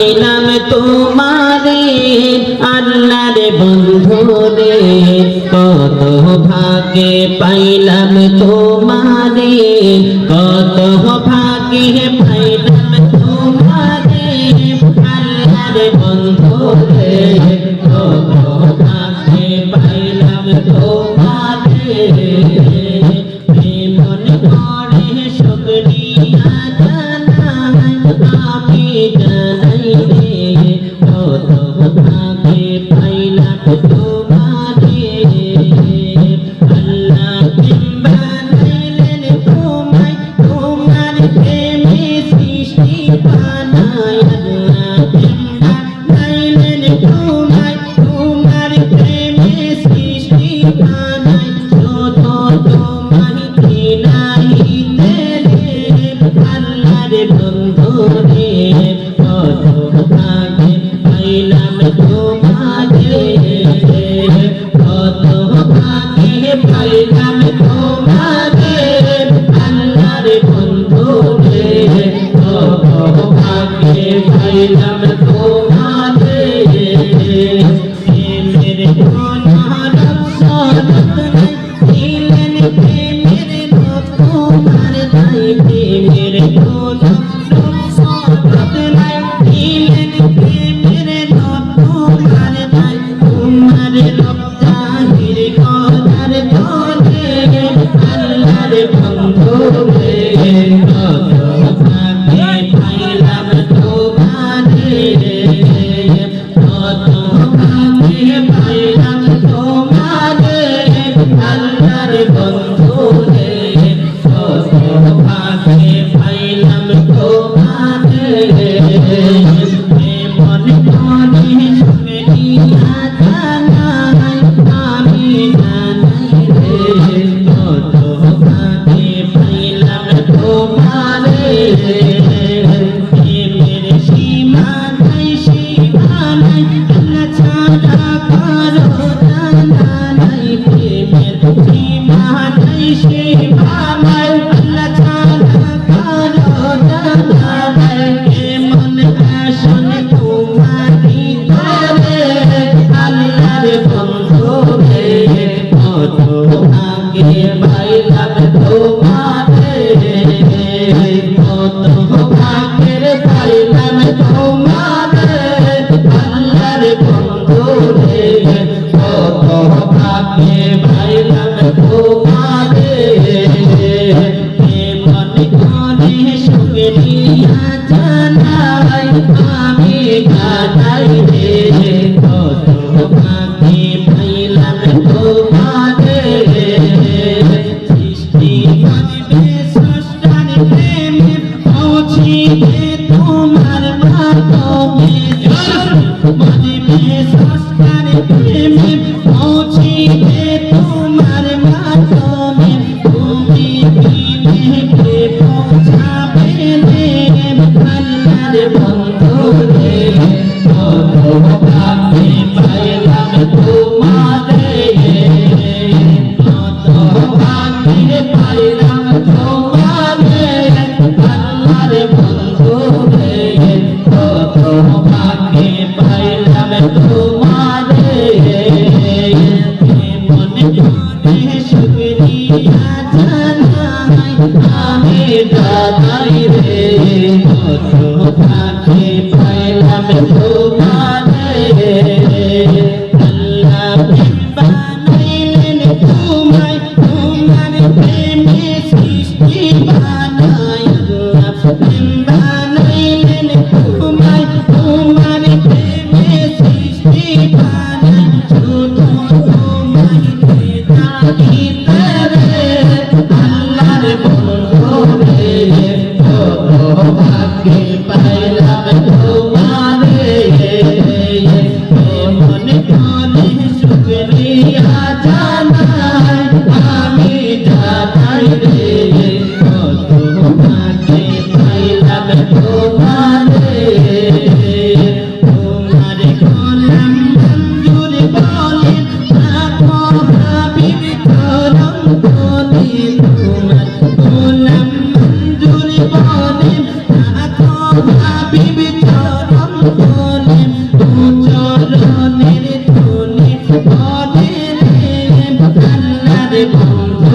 দিলাম তোমারে আল্লাহর বন্ধু রে কত ভাগে পাইলাম তোমারে কত ভাগে পাইলাম তোমার। Thank you. Ah. ভাই রে কত থাকে পাইলাম তুমি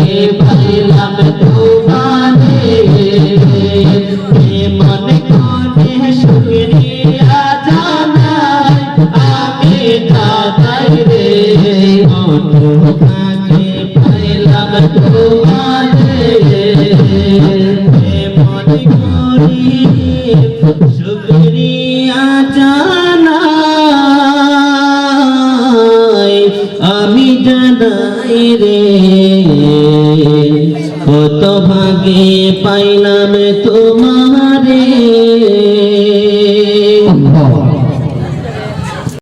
ভাগে পাইলাম তোমারে মন করে শুক্রিয়া জানাই আমি দাদাই রে কত ভাগে পাইলাম তোমারে মন করি শুক্রিয়া জানাই আমি জানাই রে কত ভাগে পাইলাম তোমারে?